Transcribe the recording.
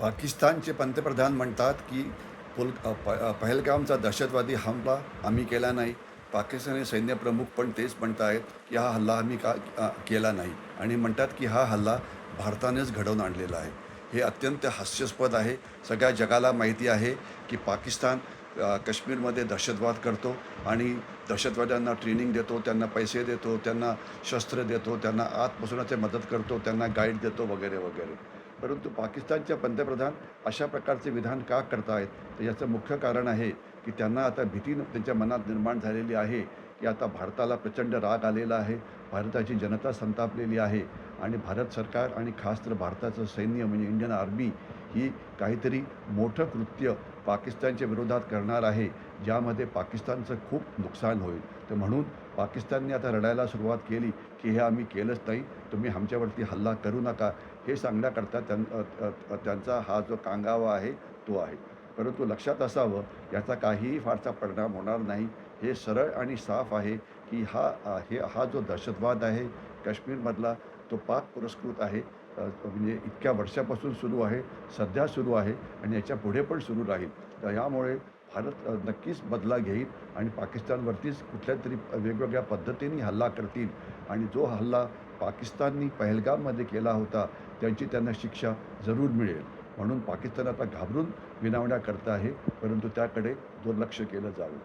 पाकिस्तानचे पंतप्रधान म्हणतात की पुल प पहलगामचा दहशतवादी हमला आम्ही केला नाही. पाकिस्तानी सैन्यप्रमुख पण तेच म्हणत आहेत की हा हल्ला आम्ही का केला नाही. आणि म्हणतात की हा हल्ला भारतानेच घडवून आणलेला आहे. हे अत्यंत हास्यास्पद आहे. सगळ्या जगाला माहिती आहे की पाकिस्तान काश्मीरमध्ये दहशतवाद करतो आणि दहशतवाद्यांना ट्रेनिंग देतो त्यांना पैसे देतो त्यांना शस्त्र देतो त्यांना आत बसवण्याची मदत करतो त्यांना गाईड देतो वगैरे वगैरे. परंतु पाकिस्तानच्या पंतप्रधान अशा प्रकारचे विधान का करतायत? तर याचं मुख्य कारण आहे की त्यांना आता भीती त्यांच्या मनात निर्माण झालेली आहे की आता भारताला प्रचंड राग आलेला आहे भारताची जनता संतापलेली आहे आणि भारत सरकार आणि खास तर भारताचं सैन्य म्हणजे इंडियन आर्मी ही काहीतरी मोठं कृत्य पाकिस्तानच्या विरोधात करणार आहे ज्यामध्ये पाकिस्तानचं खूप नुकसान होईल. तर म्हणून पाकिस्तानने आता रडायला सुरुवात केली की हे आम्ही केलंच नाही तुम्ही आमच्यावरती हल्ला करू नका. हे सांगण्याकरता त्यां त्यांचा हा जो कांगावा आहे तो आहे. परंतु लक्षात असावं याचा काहीही फारसा परिणाम होणार नाही. हे सरळ आणि साफ आहे की हा हे हा जो दहशतवाद आहे काश्मीरमधला तो पाक पुरस्कृत आहे. म्हणजे इतक्या वर्षापासून सुरू आहे सध्या सुरू आहे आणि याच्यापुढे पण सुरू राहील. तर यामुळे भारत नक्कीच बदला घेईल आणि पाकिस्तानवरतीच कुठल्या तरी वेगवेगळ्या पद्धतीने हल्ला करतील. आणि जो हल्ला पाकिस्ताननी पहलगाममध्ये केला होता त्यांची त्यांना शिक्षा जरूर मिळेल. म्हणून पाकिस्तान आता घाबरून विनावण्या करत आहे परंतु त्याकडे दुर्लक्ष केलं जावं.